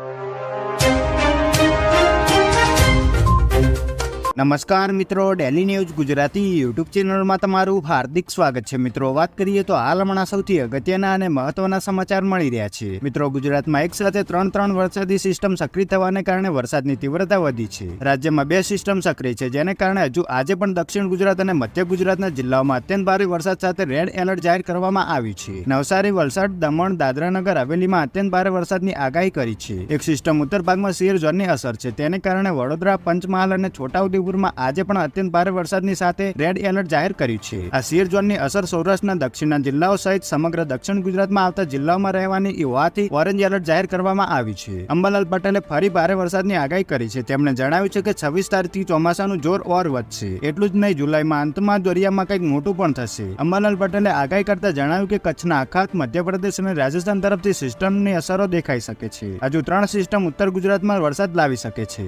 you. નમસ્કાર મિત્રો daily news Gujarati YouTube ચેનલમાં તમારું હાર્દિક સ્વાગત છે. મિત્રો, વાત કરીએ તો હાલ હમણાં સૌથી અગત્યના અને મહત્વના સમાચાર મળી રહ્યા છે. મિત્રો, ગુજરાતમાં એક સાથે ત્રણ ત્રણ વરસાદી સિસ્ટમ સક્રિય થવાને કારણે વરસાદની તીવ્રતા વધી છે. રાજ્યમાં બે સિસ્ટમ સક્રિય છે, જેને કારણે હજુ આજે પણ દક્ષિણ ગુજરાત અને મધ્ય ગુજરાતના જિલ્લાઓમાં અત્યંત ભારે વરસાદ સાથે રેડ એલર્ટ જાહેર કરવામાં આવ્યું છે. નવસારી, વલસાડ, દમણ, દાદરાનગર હવેલીમાં અત્યંત ભારે વરસાદની આગાહી કરી છે. એક સિસ્ટમ ઉત્તર ભાગમાં સિયર ઝોનની અસર છે, તેને કારણે વડોદરા, પંચમહાલ અને છોટાઉદેપુરમાં આજે પણ અત્યંત ભારે વરસાદની સાથે રેડ એલર્ટ જાહેર કર્યું છે. આ સિયર ઝોનની અસર સૌરાષ્ટ્રના દક્ષિણના જિલ્લાઓ સહિત સમગ્ર દક્ષિણ ગુજરાતમાં આવતા જિલ્લાઓમાં રહેવાની હોવાથી ઓરેન્જ એલર્ટ જાહેર કરવામાં આવી છે. અંબાલાલ પટેલે ફરી ભારે વરસાદની આગાહી કરી છે. તેમણે જણાવ્યું છે કે છવ્વીસ તારીખથી ચોમાસાનું જોર ઓર વધશે. એટલું જ નહીં, જુલાઈમાં અંતમાં દરિયામાં કંઈક મોટું પણ થશે. અંબાલાલ પટેલે આગાહી કરતા જણાવ્યું કે કચ્છના આખાત મધ્યપ્રદેશ અને રાજસ્થાન તરફથી સિસ્ટમની અસરો દેખાઈ શકે છે. હજુ ત્રણ સિસ્ટમ ઉત્તર ગુજરાતમાં વરસાદ લાવી શકે છે.